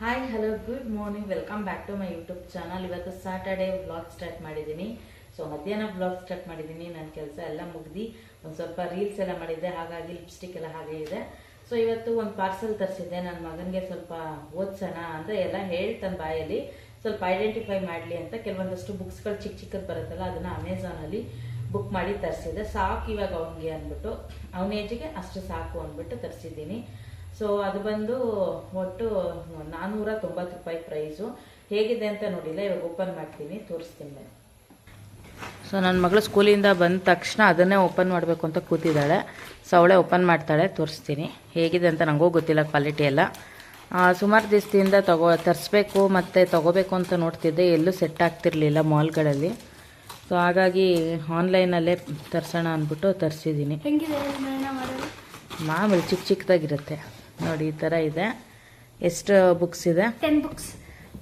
Hi hello good morning welcome back to my YouTube channel ಇವತ್ತು Saturday vlog start ಮಾಡಿದ್ದೀನಿ. So ಮಧ್ಯಾಹ್ನ vlog start ಮಾಡಿದ್ದೀನಿ. ನನ್ನ ಕೆಲಸ ಎಲ್ಲ ಮುಗ್ದು ಒಂದು ಸ್ವಲ್ಪ ರೀಲ್ಸ್ ಎಲ್ಲ ಮಾಡಿದ್ದೆ. ಹಾಗಾಗಿ ಲಿಪ್ಸ್ಟಿಕ್ ಎಲ್ಲ ಹಾಗೆ ಇದೆ. ಸೊ ಇವತ್ತು ಒಂದು ಪಾರ್ಸೆಲ್ ತರಿಸಿದ್ದೆ. ನನ್ನ ಮಗನಿಗೆ ಸ್ವಲ್ಪ ಓದ್ಸೋಣ ಅಂತ ಎಲ್ಲ ಹೇಳ್ತಾನೆ ಬಾಯಲ್ಲಿ. ಸ್ವಲ್ಪ ಐಡೆಂಟಿಫೈ ಮಾಡಲಿ ಅಂತ ಕೆಲವೊಂದಷ್ಟು ಬುಕ್ಸ್ಗಳು ಚಿಕ್ಕ ಚಿಕ್ಕದು ಬರುತ್ತಲ್ಲ, ಅದನ್ನು ಅಮೆಝಾನಲ್ಲಿ ಬುಕ್ ಮಾಡಿ ತರಿಸಿದ್ದೆ. ಸಾಕು ಇವಾಗ ಅವನಿಗೆ ಅಂದ್ಬಿಟ್ಟು. ಅವನ ಏಜಿಗೆ ಅಷ್ಟು ಸಾಕು ಅಂದ್ಬಿಟ್ಟು ತರಿಸಿದ್ದೀನಿ. ಸೊ ಅದು ಬಂದು ಒಟ್ಟು ನಾನ್ನೂರ ತೊಂಬತ್ತು ರೂಪಾಯಿ ಪ್ರೈಸು ಹೇಗಿದೆ ಅಂತ ನೋಡಿಲ್ಲ ಇವಾಗ ಓಪನ್ ಮಾಡ್ತೀನಿ ತೋರಿಸ್ತೀನಿ ನಾನು. ಸೊ ನನ್ನ ಮಗಳು ಸ್ಕೂಲಿಂದ ಬಂದ ತಕ್ಷಣ ಅದನ್ನೇ ಓಪನ್ ಮಾಡಬೇಕು ಅಂತ ಕೂತಿದ್ದಾಳೆ. ಸೊ ಅವಳೇ ಓಪನ್ ಮಾಡ್ತಾಳೆ ತೋರಿಸ್ತೀನಿ. ಹೇಗಿದೆ ಅಂತ ನನಗೂ ಗೊತ್ತಿಲ್ಲ ಕ್ವಾಲಿಟಿ ಎಲ್ಲ. ಸುಮಾರು ದಿವಸದಿಂದ ತಗೋ ತರಿಸ್ಬೇಕು ಮತ್ತು ತಗೋಬೇಕು ಅಂತ ನೋಡ್ತಿದ್ದೆ. ಎಲ್ಲೂ ಸೆಟ್ ಆಗ್ತಿರ್ಲಿಲ್ಲ ಮಾಲ್ಗಳಲ್ಲಿ ಸೊ ಹಾಗಾಗಿ ಆನ್ಲೈನಲ್ಲೇ ತರಿಸೋಣ ಅಂದ್ಬಿಟ್ಟು ತರಿಸಿದ್ದೀನಿ. ಮಾಮೂಲಿ ಚಿಕ್ಕ ಚಿಕ್ಕದಾಗಿರುತ್ತೆ ನೋಡಿ ಈ ಥರ ಇದೆ. ಎಷ್ಟು ಬುಕ್ಸ್ ಇದೆ? ಟೆನ್ ಬುಕ್ಸ್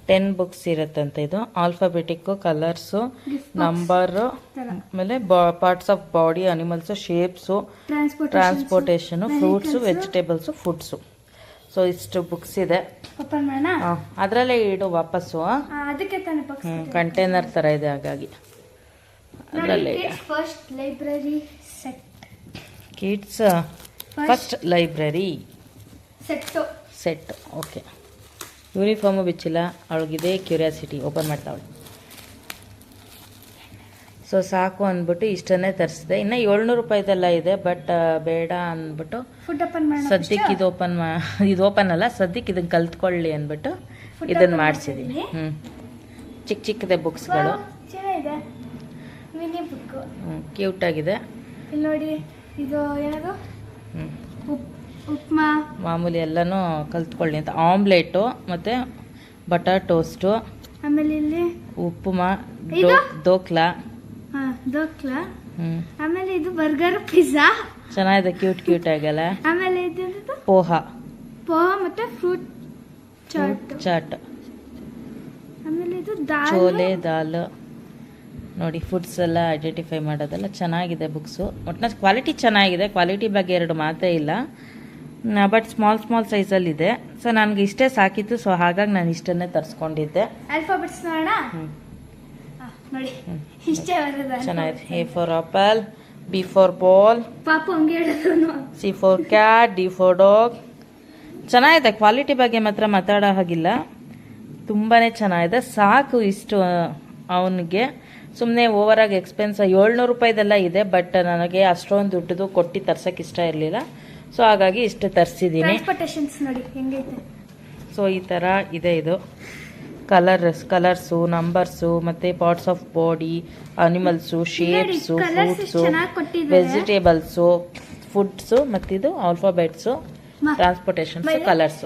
ಟೆನ್ ಬುಕ್ಸ್ ಇರುತ್ತಂತೆ ಇದು. ಆಲ್ಫಾಬೆಟಿಕ್ಕು ಕಲರ್ಸು ನಂಬರು ಆಮೇಲೆ parts of body animals shapes transportation fruits vegetables foods so ಇಷ್ಟು ಬುಕ್ಸ್ ಇದೆ. ಅದರಲ್ಲೇ ಇಡು ವಾಪಸ್ಸು ಕಂಟೈನರ್ ಥರ ಇದೆ ಹಾಗಾಗಿ. ಅದರಲ್ಲೇ ಇದೆ. Kids first library set. Set okay. Uniform ಬಿಚ್ಚಿಲ್ಲ ಅವಳಿಗಿದೆ ಕ್ಯೂರಿಯಾಸಿಟಿ ಓಪನ್ ಮಾಡ್ತಾವಳು ಸೊ ಸಾಕು ಅಂದ್ಬಿಟ್ಟು ಇಷ್ಟನ್ನೇ ತರಿಸಿದೆ. ಇನ್ನು ಏಳ್ನೂರು ರೂಪಾಯಿದೆಲ್ಲ ಇದೆ ಬಟ್ ಬೇಡ ಅಂದ್ಬಿಟ್ಟು ಫುಡ್ ಓಪನ್ ಸದ್ಯಕ್ಕೆ ಇದು ಓಪನ್ ಮಾ ಇದು ಓಪನ್ ಅಲ್ಲ ಸದ್ಯಕ್ಕೆ ಇದನ್ನು ಕಲ್ತ್ಕೊಳ್ಳಿ ಅಂದ್ಬಿಟ್ಟು ಇದನ್ನು ಮಾಡಿಸಿದ್ದೀನಿ ಹ್ಞೂ ಚಿಕ್ಕ ಚಿಕ್ಕದೆ ಬುಕ್ಸ್ಗಳು. ಕ್ಯೂಟಾಗಿದೆ ನೋಡಿ ಇದು ಏನದು ಹ್ಞೂ ಉಪ್ಮಾ? ಮಾಮೂಲಿ ಎಲ್ಲನೂ ಕಲ್ತ್ಕೊಳ್ಳಿ ಅಂತ. ಆಮ್ಲೆಟು ಮತ್ತು ಬಟರ್ ಟೋಸ್ಟು ಆಮೇಲೆ ಇಲ್ಲಿ? ಉಪ್ಮಾ ಇದು? ದೋಕ್ಲಾ. ಹಾ ದೋಕ್ಲ. ಹ್ಞೂ ಆಮೇಲೆ ಇದು ಬರ್ಗರ್ ಪಿಜ್ಜಾ. ಚೆನ್ನಾಗಿದೆ ಕ್ಯೂಟ್ ಕ್ಯೂಟ್ ಆಗಲ್ಲ. ಆಮೇಲೆ ಇದು ಏನದು? ಪೋಹ. ಪೋಹ ಮತ್ತೆ ಫ್ರೂಟ್ ಚಾಟ್. ಚಾಟ್. ಆಮೇಲೆ ಇದು ದಾಲ್. ಚೋಲೆ ದಾಲ್. ನೋಡಿ ಫುಡ್ಸ್ ಎಲ್ಲ ಐಡೆಂಟಿಫೈ ಮಾಡೋದೆಲ್ಲ ಚೆನ್ನಾಗಿದೆ ಬುಕ್ಸು. ಒಟ್ಟಿನ ಕ್ವಾಲಿಟಿ ಚೆನ್ನಾಗಿದೆ. ಕ್ವಾಲಿಟಿ ಬಗ್ಗೆ ಎರಡು ಮಾತೇ ಇಲ್ಲ. ಬಟ್ ಸ್ಮಾಲ್ ಸ್ಮಾಲ್ ಸೈಜಲ್ಲಿದೆ ಸೊ ನನಗೆ ಇಷ್ಟೇ ಸಾಕಿತ್ತು ಸೊ ಹಾಗಾಗಿ ನಾನು ಇಷ್ಟನ್ನೇ ತರಿಸ್ಕೊಂಡಿದ್ದೆ. ಆಲ್ಫಾಬೆಟ್ಸ್ ನೋಡೋಣ? ನೋಡಿ. ಇಷ್ಟೇ ಬರೋದು ಚೆನ್ನಾಗಿದೆ. A for apple B for ball ಪಾಪು ಹಂಗೆ C for cat D for dog ಚೆನ್ನಾಗಿದೆ. ಕ್ವಾಲಿಟಿ ಬಗ್ಗೆ ಮಾತ್ರ ಮಾತಾಡೋ ಹಾಗಿಲ್ಲ. ತುಂಬಾ ಚೆನ್ನಾಗಿದೆ. ಸಾಕು ಇಷ್ಟು ಅವನಿಗೆ. ಸುಮ್ಮನೆ ಓವರಾಗಿ ಎಕ್ಸ್ಪೆನ್ಸ್ ಏಳ್ನೂರು ರೂಪಾಯಿದೆಲ್ಲ ಇದೆ ಬಟ್ ನನಗೆ ಅಷ್ಟೊಂದು ದುಡ್ಡದು ಕೊಟ್ಟು ತರ್ಸೋಕ್ಕೆ ಇಷ್ಟ ಇರಲಿಲ್ಲ. ಸೊ ಹಾಗಾಗಿ ಇಷ್ಟು ತರಿಸಿದ್ದೀನಿ ಸೊ ಈ ಥರ ಇದೆ ಇದು. ಕಲರ್ಸ್ ಕಲರ್ಸು ನಂಬರ್ಸು ಮತ್ತು parts of body animals shapes fruits. Vegetables foods ಮತ್ತಿದು alphabets transportation colours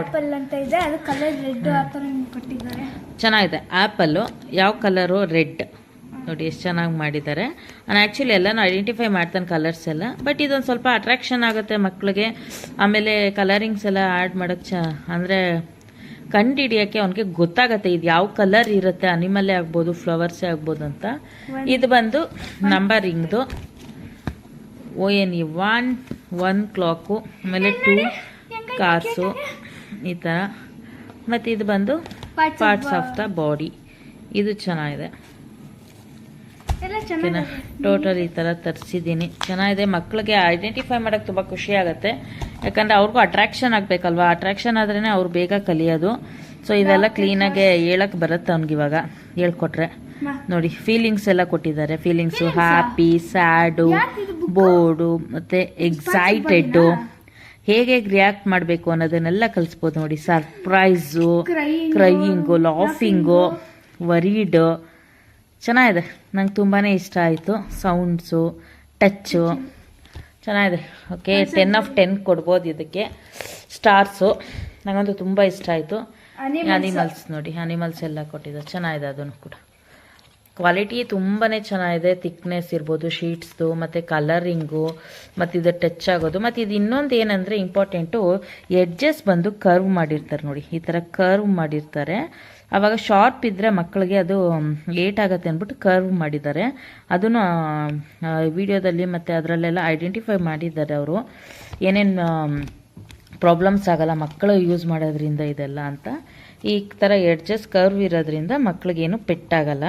apple colour ಚೆನ್ನಾಗಿದೆ. ಆ್ಯಪಲ್ಲು ಯಾವ ಕಲರು ರೆಡ್ ನೋಡಿ ಎಷ್ಟು ಚೆನ್ನಾಗಿ ಮಾಡಿದ್ದಾರೆ. ನಾನು ಆ್ಯಕ್ಚುಲಿ ಎಲ್ಲನೂ ಐಡೆಂಟಿಫೈ ಮಾಡ್ತಾನೆ ಕಲರ್ಸ್ ಎಲ್ಲ. ಬಟ್ ಇದೊಂದು ಸ್ವಲ್ಪ ಅಟ್ರಾಕ್ಷನ್ ಆಗುತ್ತೆ ಮಕ್ಕಳಿಗೆ ಆಮೇಲೆ ಕಲರಿಂಗ್ಸ್ ಎಲ್ಲ ಆ್ಯಡ್ ಮಾಡೋಕ್ಕೆ ಚ ಅಂದರೆ ಕಂಡು ಹಿಡಿಯೋಕ್ಕೆ ಅವನಿಗೆ ಗೊತ್ತಾಗತ್ತೆ ಇದು ಯಾವ ಕಲರ್ ಇರುತ್ತೆ ಅನಿಮಲ್ಲೇ ಆಗ್ಬೋದು ಫ್ಲವರ್ಸೇ ಆಗ್ಬೋದು ಅಂತ. ಇದು ಬಂದು ನಂಬರಿಂಗ್ದು O N E one one clock ಆಮೇಲೆ ಟೂ ಕಾರ್ಸು ಈ ಥರ ಮತ್ತು ಇದು ಬಂದು ಪಾರ್ಟ್ಸ್ ಆಫ್ ದ ಬಾಡಿ ಇದು ಚೆನ್ನಾಗಿದೆ. ಓಕೆನಾ ಟೋಟಲ್ ಈ ಥರ ತರಿಸಿದ್ದೀನಿ. ಚೆನ್ನಾಗಿದೆ. ಮಕ್ಕಳಿಗೆ ಐಡೆಂಟಿಫೈ ಮಾಡೋಕ್ಕೆ ತುಂಬ ಖುಷಿ ಆಗುತ್ತೆ. ಯಾಕಂದರೆ ಅವ್ರಿಗೂ ಅಟ್ರಾಕ್ಷನ್ ಆಗಬೇಕಲ್ವಾ? ಅಟ್ರಾಕ್ಷನ್ ಆದ್ರೇ ಅವ್ರು ಬೇಗ ಕಲಿಯೋದು. ಸೊ ಇದೆಲ್ಲ ಕ್ಲೀನಾಗೆ ಹೇಳಕ್ಕೆ ಬರುತ್ತೆ ಅವ್ನಿಗೆ ಇವಾಗ. ಹೇಳ್ಕೊಟ್ರೆ. ನೋಡಿ ಫೀಲಿಂಗ್ಸ್ ಎಲ್ಲ ಕೊಟ್ಟಿದ್ದಾರೆ. Feelings happy ಸ್ಯಾಡು? ಬೋರ್ಡು ಮತ್ತು ಎಕ್ಸೈಟೆಡ್ಡು ಹೇಗೆ ರಿಯಾಕ್ಟ್ ಮಾಡಬೇಕು ಅನ್ನೋದನ್ನೆಲ್ಲ ಕಲಿಸ್ಬೋದು ನೋಡಿ. ಸರ್ಪ್ರೈಸು ಕ್ರೈಯಿಂಗು ಲಾಫಿಂಗು ವರೀಡ್ ಚೆನ್ನಾಗಿದೆ. ನಂಗೆ ತುಂಬಾ ಇಷ್ಟ ಆಯಿತು. ಸೌಂಡ್ಸು ಟಚ್ಚು ಚೆನ್ನಾಗಿದೆ. ಓಕೆ ಟೆನ್ ಆಫ್ ಟೆನ್ ಕೊಡ್ಬೋದು ಇದಕ್ಕೆ. ಸ್ಟಾರ್ಸು ನನಗಂತೂ ತುಂಬ ಇಷ್ಟ ಆಯಿತು. ಅನಿಮಲ್ಸ್ ನೋಡಿ ಅನಿಮಲ್ಸ್ ಎಲ್ಲ ಕೊಟ್ಟಿದ್ದಾರೆ. ಚೆನ್ನಾಗಿದೆ ಅದನ್ನು ಕೂಡ. ಕ್ವಾಲಿಟಿ ತುಂಬಾ ಚೆನ್ನಾಗಿದೆ. ಥಿಕ್ನೆಸ್ ಇರ್ಬೋದು ಶೀಟ್ಸ್ದು ಮತ್ತು ಕಲರಿಂಗು ಮತ್ತು ಇದು ಟಚ್ ಆಗೋದು. ಮತ್ತು ಇದು ಇನ್ನೊಂದು ಏನಂದರೆ ಇಂಪಾರ್ಟೆಂಟು ಎಡ್ಜಸ್ ಬಂದು ಕರ್ವ್ ಮಾಡಿರ್ತಾರೆ ನೋಡಿ. ಈ ಥರ ಕರ್ವ್ ಮಾಡಿರ್ತಾರೆ. ಆವಾಗ ಶಾರ್ಪ್ ಇದ್ದರೆ ಮಕ್ಕಳಿಗೆ ಅದು ಏಟ್ ಆಗುತ್ತೆ ಅಂದ್ಬಿಟ್ಟು ಕರ್ವ್ ಮಾಡಿದ್ದಾರೆ. ಅದನ್ನು ವಿಡಿಯೋದಲ್ಲಿ ಮತ್ತು ಅದರಲ್ಲೆಲ್ಲ ಐಡೆಂಟಿಫೈ ಮಾಡಿದ್ದಾರೆ ಅವರು. ಏನೇನು ಪ್ರಾಬ್ಲಮ್ಸ್ ಆಗಲ್ಲ, ಮಕ್ಕಳು ಯೂಸ್ ಮಾಡೋದ್ರಿಂದ ಇದೆಲ್ಲ ಅಂತ. ಈ ಥರ ಎಡ್ಜಸ್ ಕರ್ವ್ ಇರೋದ್ರಿಂದ ಮಕ್ಳಿಗೇನು ಪೆಟ್ಟಾಗಲ್ಲ.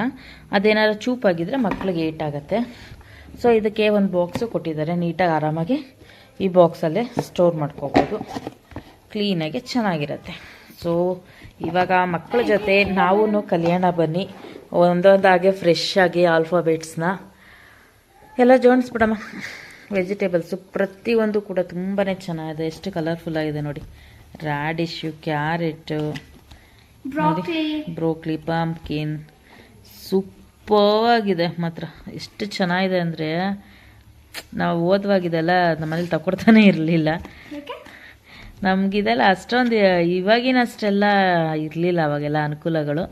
ಅದೇನಾದ್ರು ಚೂಪಾಗಿದ್ದರೆ ಮಕ್ಳಿಗೆ ಏಟಾಗತ್ತೆ ಸೊ ಇದಕ್ಕೆ ಒಂದು ಬಾಕ್ಸು ಕೊಟ್ಟಿದ್ದಾರೆ. ನೀಟಾಗಿ ಆರಾಮಾಗಿ ಈ ಬಾಕ್ಸಲ್ಲೇ ಸ್ಟೋರ್ ಮಾಡ್ಕೋಬೋದು. ಕ್ಲೀನಾಗಿ ಚೆನ್ನಾಗಿರುತ್ತೆ. ಸೊ ಇವಾಗ ಮಕ್ಕಳ ಜೊತೆ ನಾವೂ ಕಲ್ಯಾಣ ಬನ್ನಿ. ಒಂದೊಂದಾಗೆ ಫ್ರೆಶ್ ಆಗಿ ಆಲ್ಫಾಬೆಟ್ಸ್ನ ಎಲ್ಲ ಜೋಡಿಸ್ಬಿಡಮ್ಮ ವೆಜಿಟೇಬಲ್ಸು ಪ್ರತಿಯೊಂದು ಕೂಡ ತುಂಬಾ ಚೆನ್ನಾಗಿದೆ. ಎಷ್ಟು ಕಲರ್ಫುಲ್ ಆಗಿದೆ ನೋಡಿ. Radish carrot broccoli broccoli pumpkin ಸೂಪರ್ವಾಗಿದೆ ಮಾತ್ರ. ಎಷ್ಟು ಚೆನ್ನಾಗಿದೆ ಅಂದರೆ ನಾವು ಓದುವಾಗಿದೆಲ್ಲ ನಮ್ಮಲ್ಲಿ ತಗೊಡ್ತಾನೆ ಇರಲಿಲ್ಲ. ನಮಗಿದೆಲ್ಲ ಅಷ್ಟೊಂದು ಇವಾಗಿನ ಅಷ್ಟೆಲ್ಲ ಇರಲಿಲ್ಲ ಅವಾಗೆಲ್ಲ ಅನುಕೂಲಗಳು.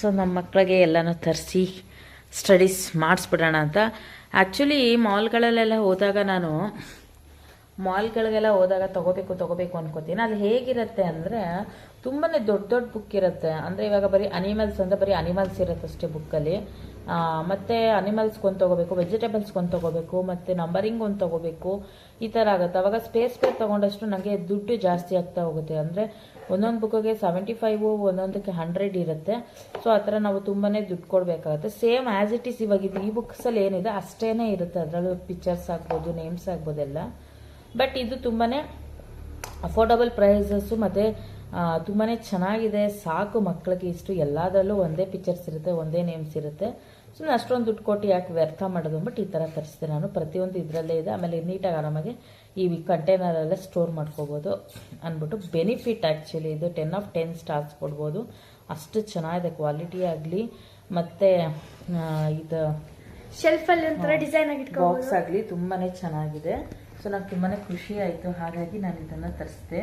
ಸೊ ನಮ್ಮ ಮಕ್ಕಳಿಗೆ ಎಲ್ಲನೂ ತರಿಸಿ ಸ್ಟಡೀಸ್ ಮಾಡಿಸ್ಬಿಡೋಣ ಅಂತ. ಆ್ಯಕ್ಚುಲಿ ಮಾಲ್ಗಳಲ್ಲೆಲ್ಲ ಹೋದಾಗ ನಾನು ಮಾಲ್ಗಳಿಗೆಲ್ಲ ಹೋದಾಗ ತಗೋಬೇಕು ತಗೋಬೇಕು ಅನ್ಕೋತೀನಿ. ಅದು ಹೇಗಿರುತ್ತೆ ಅಂದರೆ ತುಂಬಾ ದೊಡ್ಡ ದೊಡ್ಡ ಬುಕ್ ಇರುತ್ತೆ. ಅಂದರೆ ಇವಾಗ ಬರೀ ಅನಿಮಲ್ಸ್ ಅಂದರೆ ಬರೀ ಅನಿಮಲ್ಸ್ ಇರುತ್ತೆ ಅಷ್ಟೇ ಬುಕ್ಕಲ್ಲಿ ಮತ್ತು ಅನಿಮಲ್ಸ್ಗೆ ಒಂದು ತೊಗೋಬೇಕು ವೆಜಿಟೇಬಲ್ಸ್ಗೆ ಒಂದು ತೊಗೋಬೇಕು, ಮತ್ತು ನಂಬರಿಂಗ್ ಒಂದು ತೊಗೋಬೇಕು, ಈ ಥರ ಆಗುತ್ತೆ. ಅವಾಗ ಸ್ಪೇಸ್ ಸ್ಪೇಸ್ ತೊಗೊಂಡಷ್ಟು ನನಗೆ ದುಡ್ಡು ಜಾಸ್ತಿ ಆಗ್ತಾ ಹೋಗುತ್ತೆ. ಅಂದರೆ ಒಂದೊಂದು ಬುಕ್ಕಿಗೆ ಸೆವೆಂಟಿ ಫೈವು ಒಂದೊಂದಕ್ಕೆ ಹಂಡ್ರೆಡ್ ಇರುತ್ತೆ. ಸೊ ಆ ಥರ ನಾವು ತುಂಬಾ ದುಡ್ಡು ಕೊಡಬೇಕಾಗುತ್ತೆ. ಸೇಮ್ ಆ್ಯಸ್ ಇಟ್ ಈಸ್ ಇವಾಗಿದ್ದು. ಈ ಬುಕ್ಸಲ್ಲಿ ಏನಿದೆ ಅಷ್ಟೇ ಇರುತ್ತೆ. ಅದರಲ್ಲೂ ಪಿಕ್ಚರ್ಸ್ ಆಗ್ಬೋದು ನೇಮ್ಸ್ ಆಗ್ಬೋದೆಲ್ಲ ಬಟ್ ಇದು ತುಂಬಾ ಅಫೋರ್ಡಬಲ್ ಪ್ರೈಸಸ್ಸು ಮತ್ತು ತುಂಬಾ ಚೆನ್ನಾಗಿದೆ. ಸಾಕು ಮಕ್ಕಳಿಗೆ ಇಷ್ಟು ಎಲ್ಲದರಲ್ಲೂ ಒಂದೇ ಪಿಕ್ಚರ್ಸ್ ಇರುತ್ತೆ ಒಂದೇ ನೇಮ್ಸ್ ಇರುತ್ತೆ. ಸುಮ್ಮನೆ ಅಷ್ಟೊಂದು ದುಡ್ಡು ಕೊಟ್ಟು ಯಾಕೆ ವ್ಯರ್ಥ ಮಾಡೋದು ಅಂದ್ಬಿಟ್ಟು ಈ ಥರ ತರಿಸಿದೆ ನಾನು. ಪ್ರತಿಯೊಂದು ಇದರಲ್ಲೇ ಇದೆ. ಆಮೇಲೆ ನೀಟಾಗಿ ಆರಾಮಾಗಿ ಈ ಕಂಟೈನರಲ್ಲೇ ಸ್ಟೋರ್ ಮಾಡ್ಕೋಬೋದು ಅಂದ್ಬಿಟ್ಟು ಬೆನಿಫಿಟ್ ಆ್ಯಕ್ಚುಲಿ ಇದು. ಟೆನ್ ಆಫ್ ಟೆನ್ ಸ್ಟಾರ್ಸ್ ಕೊಡ್ಬೋದು. ಅಷ್ಟು ಚೆನ್ನಾಗಿದೆ ಕ್ವಾಲಿಟಿ ಆಗಲಿ. ಮತ್ತು ಇದು ಶೆಲ್ಫಲ್ಲಿ ಒಂಥರ ಡಿಸೈನ್ ಬಾಕ್ಸ್ ಆಗಲಿ ತುಂಬಾ ಚೆನ್ನಾಗಿದೆ. ಸೊ ನಂಗೆ ತುಂಬಾ ಖುಷಿ ಆಯಿತು. ಹಾಗಾಗಿ ನಾನು ಇದನ್ನು ತರಿಸಿದೆ.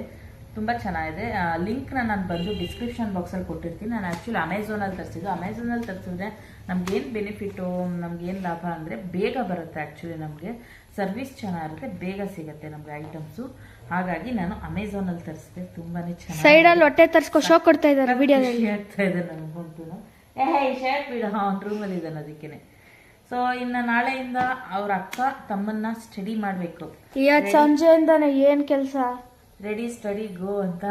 ತುಂಬ ಚೆನ್ನಾಗಿದೆ. ಲಿಂಕ್ನ ನಾನು ಬಂದು ಡಿಸ್ಕ್ರಿಪ್ಷನ್ ಬಾಕ್ಸಲ್ಲಿ ಕೊಟ್ಟಿರ್ತೀನಿ. ನಾನು ಆ್ಯಕ್ಚುಲಿ ಅಮೆಝಾನಲ್ಲಿ ತರಿಸಿದ್ದು. ಅಮೆಝಾನಲ್ಲಿ ತರಿಸಿದ್ರೆ ನಮ್ಗೇನು ಬೆನಿಫಿಟ್ಟು ನಮ್ಗೇನು ಲಾಭ ಅಂದರೆ ಬೇಗ ಬರುತ್ತೆ ಆ್ಯಕ್ಚುಲಿ ನಮಗೆ. ಸರ್ವಿಸ್ ಚೆನ್ನಾಗಿರುತ್ತೆ ಬೇಗ ಸಿಗುತ್ತೆ ನಮಗೆ ಐಟಮ್ಸು ಹಾಗಾಗಿ ನಾನು ಅಮೆಝಾನಲ್ಲಿ ತರಿಸಿದೆ. ತುಂಬಾ ಚೆನ್ನಾಗಿ ಸೈಡಲ್ಲಿ ಹೊಟ್ಟೆ ತರಿಸ್ಕೋ ಶೋ ಕೊಡ್ತಾ ಇದ್ದಾರೆ ಖುಷಿ ಆಗ್ತಾ ಇದೆ ನನಗಂತೂ. ಏ ಶರ್ಟ್ ಬಿಡ. ಹಾಂ ರೂಮಲ್ಲಿ ಇದ್ದಾನೆ ಅದಕ್ಕೇನೆ. ಸೊ ಇನ್ನ ನಾಳೆಯಿಂದ ಅವ್ರ ಅಕ್ಕ ತಮ್ಮನ್ನ ಸ್ಟಡಿ ಮಾಡಬೇಕು. ಇವತ್ತು ಸಂಜೆಯಿಂದಾನೆ ಏನ್ ಕೆಲಸ? ರೆಡಿ ಸ್ಟಡಿ ಗೋ ಅಂತ.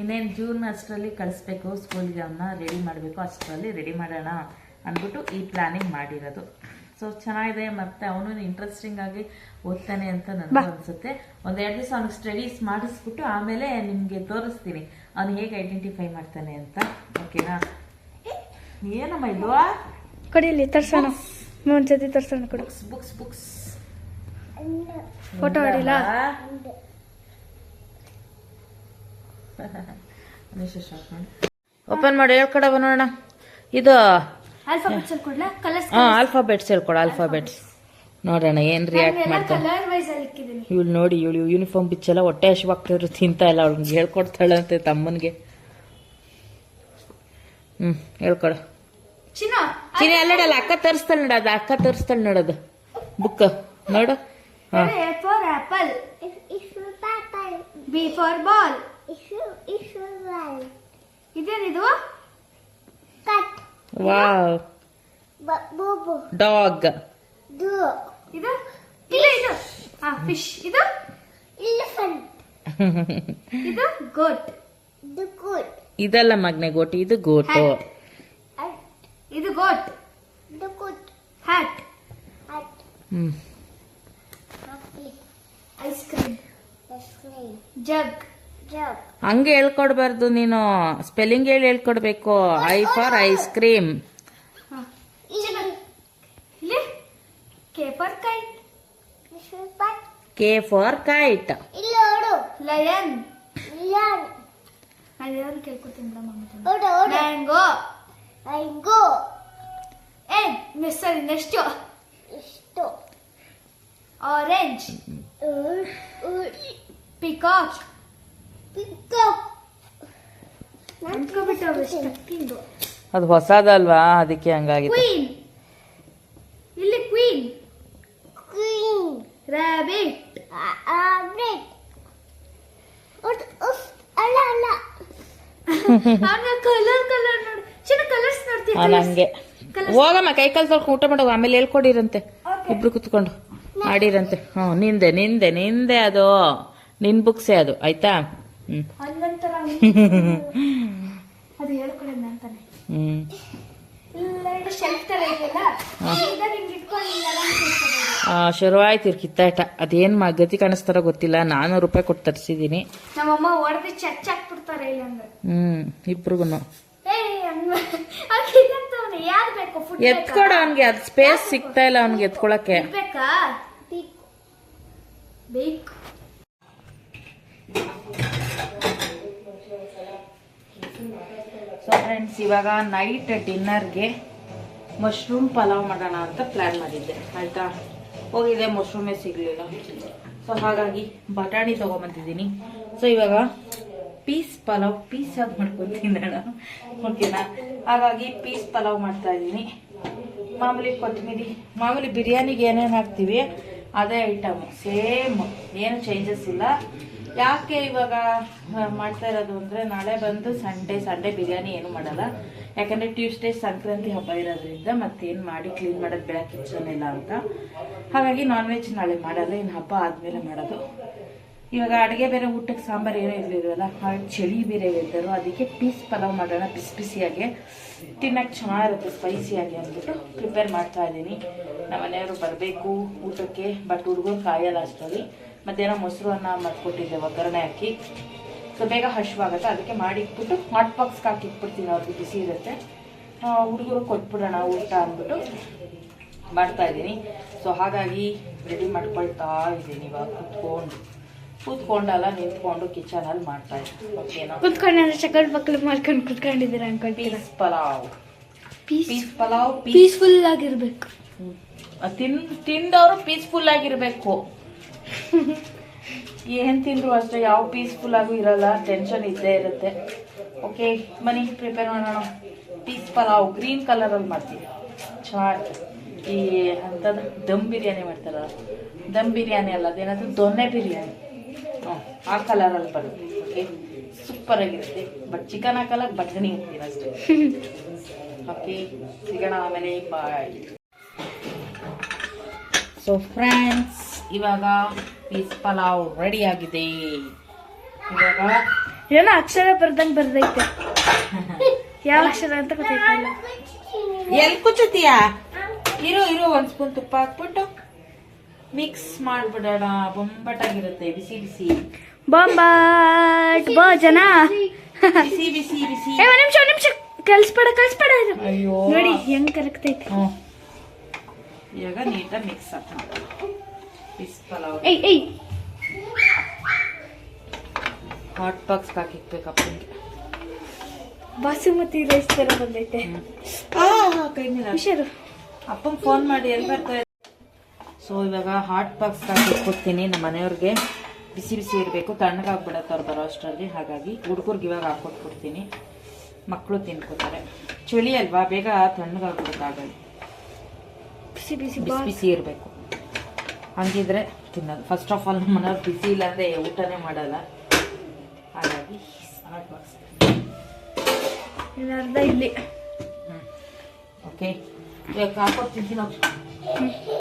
ಇನ್ನೇನ್ ಜೂನ್ ಅಷ್ಟರಲ್ಲಿ ಕಳಿಸ್ಬೇಕು ಸ್ಕೂಲ್ಗೆ ಅವನ್ನ ರೆಡಿ ಮಾಡಬೇಕು ಅಷ್ಟರಲ್ಲಿ ರೆಡಿ ಮಾಡೋಣ ಅಂದ್ಬಿಟ್ಟು ಈ ಪ್ಲಾನಿಂಗ್ ಮಾಡಿರೋದು. ಸೊ ಚೆನ್ನಾಗಿದೆ ಮತ್ತೆ ಅವನು ಇಂಟ್ರೆಸ್ಟಿಂಗ್ ಆಗಿ ಓದ್ತಾನೆ ಅಂತ ನನಗೆ ಅನ್ಸುತ್ತೆ. ಒಂದೆರಡು ದಿವಸ ಅವ್ನಿಗೆ ಸ್ಟಡೀಸ್ ಮಾಡಿಸ್ಬಿಟ್ಟು ಆಮೇಲೆ ನಿಮಗೆ ತೋರಿಸ್ತೀನಿ. ಅವ್ನು ಹೇಗೆ ಐಡೆಂಟಿಫೈ ಮಾಡ್ತಾನೆ ಅಂತ. ಓಕೆನಾ ಏನಮ್ಮ ಇದು ಕಡಿಯಲ್ಲಿ ಇಲ್ಲಿ ತರ್ಸೋಣ ಜೊತೆ ತರ್ಸೋಣ ಕೊಡು. ಬುಕ್ಸ್ ಬುಕ್ಸ್ ಬುಕ್ಸ್ ಫೋಟೋ ಆಡಿಲ್ಲ ಓಪನ್ ಮಾಡಿ ಹೇಳ್ಕೊಡ ನೋಡೋಣ. ಇದು ಆಲ್ಫಾಬೆಟ್ಸ್ ಹೇಳ್ಕೊಡ ಆಲ್ಫಾಬೆಟ್ಸ್ ನೋಡೋಣ ಏನ್ ರಿಯಾಕ್ಟ್ ಮಾಡ್ತಾನೆ. ಇವ್ಳು ನೋಡಿ ಇವಳು ಯೂನಿಫಾರ್ಮ್ ಬಿಚ್ಚೆಲ್ಲ ಹೊಟ್ಟೆ ಹಸಿವಾಗ್ತಿದ್ರು ತಿಂತಾ ಇಲ್ಲ. ಅವಳಿಗೆ ಹೇಳ್ಕೊಡ್ತಾಳಂತೆ ತಮ್ಮನಿಗೆ. ಹ್ಮ್ ಹೇಳ್ಕೊಡ. ಚಿನ್ನ ಚಿನಿ ಅಲ್ಲಡಲ್ಲ ಅಕ್ಕ ತರಿಸ್ತಾಳೆ ನೋಡೋದು ಅಕ್ಕ ತರಿಸ್ತಾಳೆ ನೋಡೋದು ಬುಕ್ ನೋಡು. ಹಾ. B for ball B for ball. ಇದೇನಿದು ವಾವ್ ಡಾಗ್ ಇದು? ಇದು? ಇದು. ಹಾ ಫಿಶ್ ಇದು? ಇದು? ಗೋಟ್ ಇದಲ್ಲ ಮಗ್ನೆ ಗೋಟಿ ಇದು ಗೋಟು ಇದು goat hat hmm. Ice cream jug ಹಂಗೆ ಹೇಳ್ಕೊಡ್ಬಾರ್ದು ನೀನು. ಸ್ಪೆಲ್ಲಿಂಗ್ ಹೇಳಿ ಹೇಳ್ಕೊಡ್ಬೇಕು. ಐ ಫಾರ್ ಐಸ್ ಕ್ರೀಮ್ ಇಲ್ಲಿ K for kite K for kite lion ನಾನು ಯಾರು ಕೇಳ್ಕೊತೀನಿ ಮ್ಯಾಂಗೋ ಏ ಮಿಸ್ ಸರಿ ನೆಕ್ಸ್ಟ್ ಆರೆಂಜ್ ಪಿಕಾಕ್ ಪಿಕಾಕ್ ಅದು ಹೊಸದಲ್ವಾ? ಅದಕ್ಕೆ ಹಂಗಾಗಿದೆ ಕ್ವೀನ್ ಇಲ್ಲಿ ಕ್ವೀನ್ ಕ್ವೀನ್ ರಾಬಿಟ್ ಅಲ್ಲ ಅಲ್ಲ. ಕಲರ್ ಕಲರ್ ಹಂಗೆ ಹೋಗಮ್ಮ ಕೈ ಕಾಲು ತೊಳ್ಕೊಂಡು ಊಟ ಮಾಡೋ. ಆಮೇಲೆ ಹೇಳ್ಕೊಡಿರಂತೆ. ಇಬ್ರು ಕುತ್ಕೊಂಡು ಆಡಿರಂತೆ ಹ್ಞೂ ನಿಂದೆ ನಿಂದೆ ನಿಂದೆ ಅದು. ನಿನ್ ಬುಕ್ಸೇ ಅದು ಆಯ್ತಾ? ಹ್ಞೂ ಹ್ಞೂ ಶುರುವಾಯ್ತು ಇವ್ರ ಕಿತ್ತಾಟ. ಅದೇನ್ ಮಗತಿ ಗತಿ ಕಾಣಿಸ್ತಾರೋ ಗೊತ್ತಿಲ್ಲ. ನಾನೂರು ರೂಪಾಯಿ ಕೊಟ್ಟು ಇಲ್ಲಾಂದ್ರೆ. ಹ್ಮ್ ಇಬ್ರಿಗೂ ಏ ಹಂಗಂತವ್ನೆ ಯಾರು ಬೇಕು ಫುಡ್ ಎತ್ಕೊಡ ಅವನ್ಗೆ ಅದ್ ಸ್ಪೇಸ್ ಸಿಗ್ತಾ ಇಲ್ಲ ಅವನ್ಗೆ ಎತ್ಕೊಳಕ್ಕೆ. ಬೇಕಾ? ಸೊ ಫ್ರೆಂಡ್ಸ್ ಇವಾಗ ನೈಟ್ ಡಿನ್ನರ್ಗೆ ಮಶ್ರೂಮ್ ಪಲಾವ್ ಮಾಡೋಣ ಅಂತ ಪ್ಲ್ಯಾನ್ ಮಾಡಿದ್ದೆ. ಆಯ್ತಾ? ಹೋಗಿದೆ ಮಶ್ರೂಮೇ ಸಿಗಲಿಲ್ಲ. ಸೊ ಹಾಗಾಗಿ ಬಟಾಣಿ ತೊಗೊಂಬಂದಿದ್ದೀನಿ. ಸೊ ಇವಾಗ ಪೀಸ್ ಪಲಾವ್, ಪೀಸ್ ಆಗಿ ಮಾಡ್ಕೊತೀನಿ ನಾನು ಓಕೆನಾ? ಹಾಗಾಗಿ ಪೀಸ್ ಪಲಾವ್ ಮಾಡ್ತಾ ಇದ್ದೀನಿ. ಮಾಮೂಲಿ ಕೊತ್ತಂಬರಿ, ಮಾಮೂಲಿ ಬಿರಿಯಾನಿಗೆ ಏನೇನು ಹಾಕ್ತೀವಿ, ಅದೇ ಐಟಮ್. ಸೇಮ್. ಏನು ಚೇಂಜಸ್ ಇಲ್ಲ. ಯಾಕೆ ಇವಾಗ ಮಾಡ್ತಾ ಇರೋದು ಅಂದರೆ ನಾಳೆ ಬಂದು ಸಂಡೇ ಸಂಡೇ ಬಿರಿಯಾನಿ ಏನು ಮಾಡಲ್ಲ. ಯಾಕಂದರೆ ಟ್ಯೂಸ್ಡೇ ಸಂಕ್ರಾಂತಿ ಹಬ್ಬ ಇರೋದ್ರಿಂದ ಮತ್ತೇನು ಮಾಡಿ ಕ್ಲೀನ್ ಮಾಡೋದು ಬೆಳಗ್ಗೆ ಕಿಚನ್ ಅಂತ. ಹಾಗಾಗಿ ನಾನ್ ವೆಜ್ ನಾಳೆ ಮಾಡಲ್ಲ ಇನ್ನು ಹಬ್ಬ ಆದಮೇಲೆ ಮಾಡೋದು. ಇವಾಗ ಅಡುಗೆ ಬೇರೆ, ಊಟಕ್ಕೆ ಸಾಂಬಾರು ಏನೋ ಹಾಗೆ ಚಳಿ ಬೇರೆ ಇದ್ದರು ಅದಕ್ಕೆ ಪೀಸ್ ಪಲಾವ್ ಮಾಡೋಣ ಬಿಸಿ ಬಿಸಿಯಾಗಿ ತಿನ್ನಕ್ಕೆ ಚೆನ್ನಾಗಿರುತ್ತೆ ಸ್ಪೈಸಿಯಾಗಿ ಅಂದ್ಬಿಟ್ಟು ಪ್ರಿಪೇರ್ ಮಾಡ್ತಾ ಇದ್ದೀನಿ. ನಮ್ಮ ಮನೆಯವರು ಬರಬೇಕು ಊಟಕ್ಕೆ ಬಟ್ ಹುಡುಗರು ಕಾಯಲ್ಲ ಅಷ್ಟರಲ್ಲಿ. ಮಧ್ಯಾಹ್ನ ಮೊಸರು ಅನ್ನ ಮಾಡ್ಕೊಟ್ಟಿದ್ದೆ, ಒಗ್ಗರಣೆ ಹಾಕಿ. ಸೊ ಬೇಗ ಹಶ್ವಾಗುತ್ತೆ. ಅದಕ್ಕೆ ಮಾಡಿಟ್ಬಿಟ್ಟು ಹಾಟ್ ಬಾಕ್ಸ್ಗೆ ಹಾಕಿ ಇಟ್ಬಿಡ್ತೀನಿ ಅವ್ರಿಗೆ ಬಿಸಿ ಇರುತ್ತೆ. ಹುಡುಗರು ಕೊಟ್ಬಿಡೋಣ ಊಟ ಅಂದ್ಬಿಟ್ಟು ಮಾಡ್ತಾ ಇದ್ದೀನಿ. ಸೊ ಹಾಗಾಗಿ ರೆಡಿ ಮಾಡ್ಕೊಳ್ತಾ ಇದ್ದೀನಿ ಇವಾಗ ಕೂತ್ಕೊಂಡು. ಕೂತ್ಕೊಂಡಲ್ಲ ನಿಂತ್ಕೊಂಡು ಕಿಚನಲ್ಲಿ ಮಾಡ್ತಾ ಇದ್ದೀನಿ ಓಕೆನಾ ಕುತ್ಕೊಂಡು ಚಕಲ್ ಪಕ್ಕಲ್ ಮಾಡ್ಕೊಂಡು ಕುತ್ಕೊಂಡಿದ್ದೀರ ಅನ್ಕೊಳ್ತೀರ? Peace pulao. Peace pulao peace peaceful ಆಗಿರ್ಬೇಕು. ತಿನ್ ತಿಂದವರು ಪೀಸ್ಫುಲ್ ಆಗಿರ್ಬೇಕು. ಏನ್ ತಿಂದ್ರು ಅಷ್ಟೇ ಯಾವ ಪೀಸ್ಫುಲ್ ಆಗು ಇರಲ್ಲ ಟೆನ್ಷನ್ ಇದ್ದೇ ಇರುತ್ತೆ. ಓಕೆ ಮನಿ ಪ್ರಿಪೇರ್ ಮಾಡೋಣ. ಪೀಸ್ ಪಲಾವ್ ಗ್ರೀನ್ ಕಲರ್ ಅಲ್ಲಿ ಮಾಡ್ತೀವಿ. ಚೆನ್ನಾಗಿ ಈ ಅಂಥದ್ದು ದಮ್ ಬಿರಿಯಾನಿ ಮಾಡ್ತಾರಲ್ಲ ದಮ್ ಬಿರಿಯಾನಿ ಅಲ್ಲ ಅದೇನಾದ್ರು ದೊನ್ನೆ ಬಿರಿಯಾನಿ. ಆ ಕಲರಲ್ಲಿ ಬರುತ್ತೆ ಓಕೆ ಸೂಪರ್ ಆಗಿರುತ್ತೆ. ಬಟ್ ಚಿಕನ್ ಹಾಕಲ್ಲ ಬಟಾಣಿ ಹಾಕ್ತೀನಿ ಅಷ್ಟೇ ಓಕೆ ಸಿಗೋಣ ಆಮೇಲೆ ಬಾಯ್ ಸೊ ಫ್ರೆಂಡ್ಸ್ ಇವಾಗ ಪೀಸ್ ಪಲಾವ್ ರೆಡಿ ಆಗಿದೆ. ಇವಾಗ ಏನೋ ಅಕ್ಷರ ಬರ್ದಂಗ್ ಬರ್ದೈತೆ. ಯಾವ ಅಕ್ಷರ ಅಂತ ಗೊತ್ತಾಯ್ತಿಲ್ಲ. ಎಲ್ಲಿ ಕುಚ್ಚುತ್ತೀಯಾ ಇರು ಇರು ಒಂದ್ ಸ್ಪೂನ್ ತುಪ್ಪ ಹಾಕ್ಬಿಟ್ಟು. ಮಿಕ್ಸ್ ಮಾಡ್ಬಿಡೋಣ. ಬೊಂಬಟಾಗಿರುತ್ತೆ. ಬಿಸಿ ಬಿಸಿ. ಬೊಂಬಾಟ್. ಭೋಜನ ಬಿಸಿ ಬಿಸಿ ಬಿಸಿ ಏ ಒಂದ್ ನಿಮಿಷ ಒಂದ್ ನಿಮಿಷ. ಕಲ್ಸ್ಬೇಡ ಕಲ್ಸ್ಬೇಡ ಇದು. ಅಯ್ಯೋ. ನೋಡಿ ಹೆಂಗ್ ಕರಗ್ತೈತೆ ಹ್ಞೂ ಇವಾಗ ನೀಟಾಗಿ ಮಿಕ್ಸ್ ಹಾಕೋಣ ಪಲಾವ್. ಏಯ್ ಏಯ್. ಹಾಟ್ ಬಾಕ್ಸ್ ಹಾಕಿಕ್ಬೇಕಪ್ಪ ನಿಮ್ಗೆ ಬಾಸುಮತಿ ರೈಸ್ ತರ ಬಂದೈತೆ. ಹುಷಾರು. ಅಪ್ಪಂಗೆ ಫೋನ್ ಮಾಡಿ ಎಲ್ಲಿ ಬರ್ತಾ ಸೊ ಇವಾಗ ಹಾಟ್ ಬಾಕ್ಸ್ ಹಾಕಿಟ್ಕೊಡ್ತೀನಿ ನಮ್ಮ ಮನೆಯವ್ರಿಗೆ ಬಿಸಿ ಬಿಸಿ ಇರಬೇಕು. ತಣ್ಣಗಾಗ್ಬಿಡತ್ತೆ ಅವ್ರು ಬರೋ ಅಷ್ಟರಲ್ಲಿ. ಹಾಗಾಗಿ ಹುಡುಗರಿಗೆ ಇವಾಗ ಹಾಕೊಟ್ಬಿಡ್ತೀನಿ. ಮಕ್ಕಳು ತಿನ್ಕೋತಾರೆ. ಚಳಿ ಅಲ್ವಾ? ಬೇಗ ತಣ್ಣಗಾಗ್ಬಿಡುತ್ತಾಗಲಿ ಬಿಸಿ ಬಿಸಿ ಬಿಸಿ ಬಿಸಿ ಇರಬೇಕು. ಹಂಗಿದ್ರೆ ತಿನ್ನೋದು. ಫಸ್ಟ್ ಆಫ್ ಆಲ್ ನಮ್ಮ ಮನೆಯವ್ರು ಬಿಸಿ ಇಲ್ಲಾಂದರೆ ಊಟನೇ ಮಾಡಲ್ಲ. ಹಾಗಾಗಿ ಹಾಟ್ ಬಾಕ್ಸ್ ಇಲ್ಲಿ ಅರ್ಧ ಇಲ್ಲಿ ಓಕೆ ಇವಾಗ ಹಾಕೊಡ್ತೀನಿ